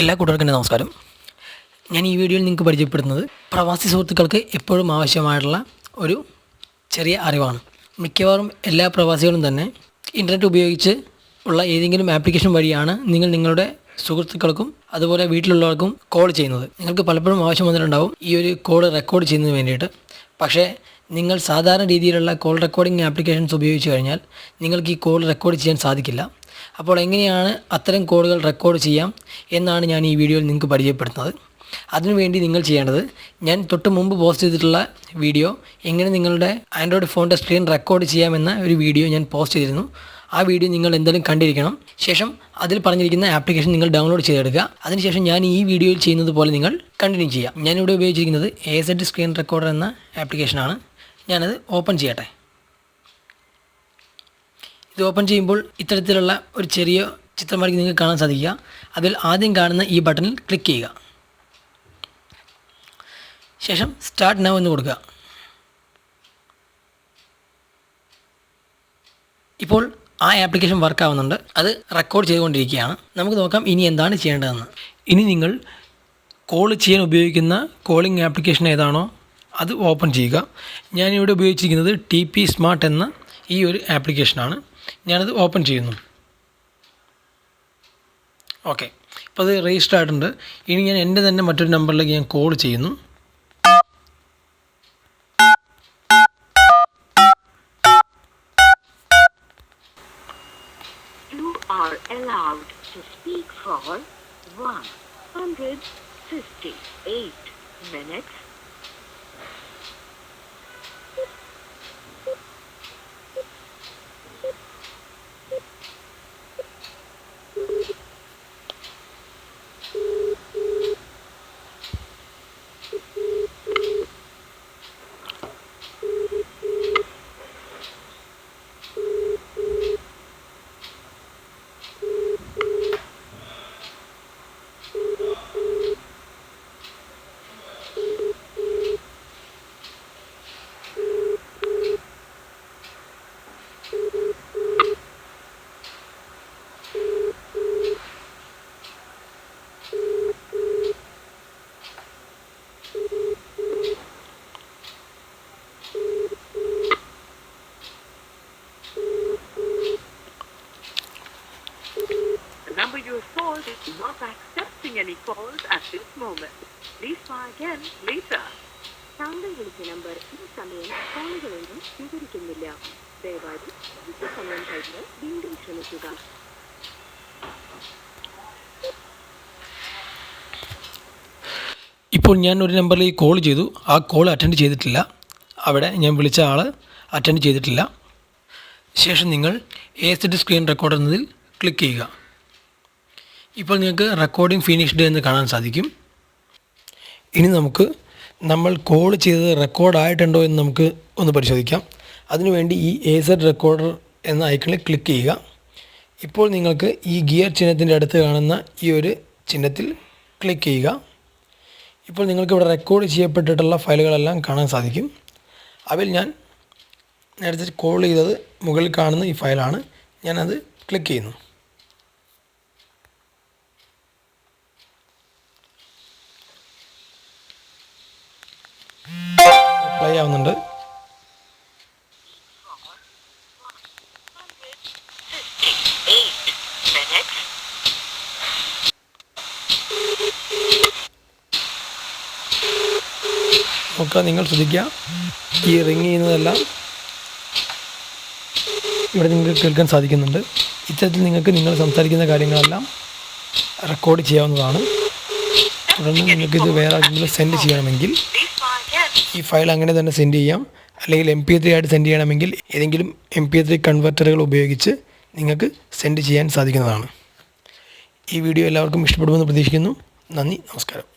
എല്ലാ കൂട്ടുകാർക്കും നമസ്കാരം. ഞാൻ ഈ വീഡിയോയിൽ നിങ്ങൾക്ക് പരിചയപ്പെടുന്നത് പ്രവാസി സുഹൃത്തുക്കൾക്ക് എപ്പോഴും ആവശ്യമായിട്ടുള്ള ഒരു ചെറിയ അറിവാണ്. മിക്കവാറും എല്ലാ പ്രവാസികളും തന്നെ ഇന്റർനെറ്റ് ഉപയോഗിച്ച് ഉള്ള ഏതെങ്കിലും ആപ്ലിക്കേഷൻ വഴിയാണ് നിങ്ങൾ നിങ്ങളുടെ സുഹൃത്തുക്കൾക്കും അതുപോലെ വീട്ടിലുള്ളവർക്കും കോൾ ചെയ്യുന്നത്. നിങ്ങൾക്ക് പലപ്പോഴും ആവശ്യം വന്നിട്ടുണ്ടാവും ഈ ഒരു കോൾ റെക്കോർഡ് ചെയ്യുന്നതിന് വേണ്ടിയിട്ട്. പക്ഷേ നിങ്ങൾ സാധാരണ രീതിയിലുള്ള കോൾ റെക്കോർഡിംഗ് ആപ്ലിക്കേഷൻസ് ഉപയോഗിച്ച് കഴിഞ്ഞാൽ നിങ്ങൾക്ക് ഈ കോൾ റെക്കോർഡ് ചെയ്യാൻ സാധിക്കില്ല. അപ്പോൾ എങ്ങനെയാണ് അത്തരം കോളുകൾ റെക്കോർഡ് ചെയ്യാം എന്നാണ് ഞാൻ ഈ വീഡിയോയിൽ നിങ്ങൾക്ക് പരിചയപ്പെടുത്തുന്നത്. അതിനുവേണ്ടി നിങ്ങൾ ചെയ്യേണ്ടത് ഞാൻ തൊട്ട് മുമ്പ് പോസ്റ്റ് ചെയ്തിട്ടുള്ള വീഡിയോ എങ്ങനെ നിങ്ങളുടെ ആൻഡ്രോയിഡ് ഫോണിന്റെ സ്ക്രീൻ റെക്കോർഡ് ചെയ്യാമെന്ന ഒരു വീഡിയോ ഞാൻ പോസ്റ്റ് ചെയ്തിരുന്നു. ആ വീഡിയോ നിങ്ങൾ എന്തായാലും കണ്ടിരിക്കണം. ശേഷം അതിൽ പറഞ്ഞിരിക്കുന്ന ആപ്ലിക്കേഷൻ നിങ്ങൾ ഡൗൺലോഡ് ചെയ്തെടുക്കുക. അതിനുശേഷം ഞാൻ ഈ വീഡിയോയിൽ ചെയ്യുന്നത് പോലെ നിങ്ങൾ കണ്ടിന്യൂ ചെയ്യാം. ഞാനിവിടെ ഉപയോഗിച്ചിരിക്കുന്നത് എ സെഡ് സ്ക്രീൻ റെക്കോർഡർ എന്ന ആപ്ലിക്കേഷനാണ് ഞാനത് ഓപ്പൺ ചെയ്യട്ടെ. ഇത് ഓപ്പൺ ചെയ്യുമ്പോൾ ഇത്തരത്തിലുള്ള ഒരു ചെറിയ ചിത്രമായിരിക്കും നിങ്ങൾക്ക് കാണാൻ സാധിക്കുക. അതിൽ ആദ്യം കാണുന്ന ഈ ബട്ടണിൽ ക്ലിക്ക് ചെയ്യുക. ശേഷം സ്റ്റാർട്ട് നൗ എന്ന് കൊടുക്കുക. ഇപ്പോൾ ആ ആപ്ലിക്കേഷൻ വർക്ക് ആവുന്നുണ്ട്. അത് റെക്കോർഡ് ചെയ്തുകൊണ്ടിരിക്കുകയാണ്. നമുക്ക് നോക്കാം ഇനി എന്താണ് ചെയ്യേണ്ടതെന്ന്. ഇനി നിങ്ങൾ കോൾ ചെയ്യാൻ ഉപയോഗിക്കുന്ന കോളിംഗ് ആപ്ലിക്കേഷൻ ഏതാണോ അത് ഓപ്പൺ ചെയ്യുക. ഞാനിവിടെ ഉപയോഗിച്ചിരിക്കുന്നത് ടി പി സ്മാർട്ട് എന്ന ഈ ഒരു ആപ്ലിക്കേഷനാണ് ഞാനത് ഓപ്പൺ ചെയ്യുന്നു. ഓക്കെ ഇപ്പോൾ അത് രജിസ്റ്റർ ആയിട്ടുണ്ട്. ഇനി ഞാൻ എന്റെ തന്നെ മറ്റൊരു നമ്പറിലേക്ക് ഞാൻ കോൾ ചെയ്യുന്നു. You are allowed to speak for 158 minutes. Is not accepting any calls at this moment. Please try again later. താങ്കൾ വിളിച്ച നമ്പർ ഈ സമയം കോളുകളൊന്നും സ്വീകരിക്കുന്നില്ല. ദയവായി കുറച്ച് സമയം കഴിഞ്ഞ് വീണ്ടും ശ്രമിക്കുക. ഇപ്പോൾ ഞാൻ ഒരു നമ്പറിലേക്ക് കോൾ ചെയ്തു. ആ കോൾ അറ്റൻഡ് ചെയ്തിട്ടില്ല. അവിടെ ഞാൻ വിളിച്ച ആൾ അറ്റൻഡ് ചെയ്തിട്ടില്ല. ശേഷം നിങ്ങൾ എ സെറ്റ് സ്ക്രീൻ റെക്കോർഡ് എന്നതിൽ ക്ലിക്ക് ചെയ്യുക. ഇപ്പോൾ നിങ്ങൾക്ക് റെക്കോർഡിംഗ് ഫിനിഷ്ഡ് എന്ന് കാണാൻ സാധിക്കും. ഇനി നമുക്ക് നമ്മൾ കോൾ ചെയ്തത് റെക്കോർഡ് ആയിട്ടുണ്ടോ എന്ന് നമുക്ക് ഒന്ന് പരിശോധിക്കാം. അതിനുവേണ്ടി ഈ എ സെഡ് റെക്കോർഡർ എന്ന ഐക്കണിൽ ക്ലിക്ക് ചെയ്യുക. ഇപ്പോൾ നിങ്ങൾക്ക് ഈ ഗിയർ ചിഹ്നത്തിന്റെ അടുത്ത് കാണുന്ന ഈ ഒരു ചിഹ്നത്തിൽ ക്ലിക്ക് ചെയ്യുക. ഇപ്പോൾ നിങ്ങൾക്ക് ഇവിടെ റെക്കോർഡ് ചെയ്യപ്പെട്ടിട്ടുള്ള ഫയലുകളെല്ലാം കാണാൻ സാധിക്കും. അതിൽ ഞാൻ നേരത്തെ കോൾ ചെയ്തത് മുകളിൽ കാണുന്ന ഈ ഫയലാണ്. ഞാനത് ക്ലിക്ക് ചെയ്യുന്നു. പ്ലേ ആവുന്നുണ്ട്. നോക്കുക നിങ്ങൾ ശ്രദ്ധിക്കുക ഈ റിങ് ചെയ്യുന്നതെല്ലാം ഇവിടെ നിങ്ങൾക്ക് കേൾക്കാൻ സാധിക്കുന്നുണ്ട് ഇത്തരത്തിൽ നിങ്ങൾക്ക് നിങ്ങൾ സംസാരിക്കുന്ന കാര്യങ്ങളെല്ലാം റെക്കോർഡ് ചെയ്യാവുന്നതാണ് തുടർന്ന് നിങ്ങൾക്കിത് വേറെ ആർക്കെങ്കിലും സെൻഡ് ചെയ്യണമെങ്കിൽ. ഈ ഫയൽ അങ്ങനെ തന്നെ സെൻഡ് ചെയ്യാം. അല്ലെങ്കിൽ എം പി ത്രീ ആയിട്ട് സെൻഡ് ചെയ്യണമെങ്കിൽ ഏതെങ്കിലും എം പി ത്രീ കൺവെർട്ടറുകൾ ഉപയോഗിച്ച് നിങ്ങൾക്ക് സെൻഡ് ചെയ്യാൻ സാധിക്കുന്നതാണ്. ഈ വീഡിയോ എല്ലാവർക്കും ഇഷ്ടപ്പെടുമെന്ന് പ്രതീക്ഷിക്കുന്നു. നന്ദി നമസ്കാരം.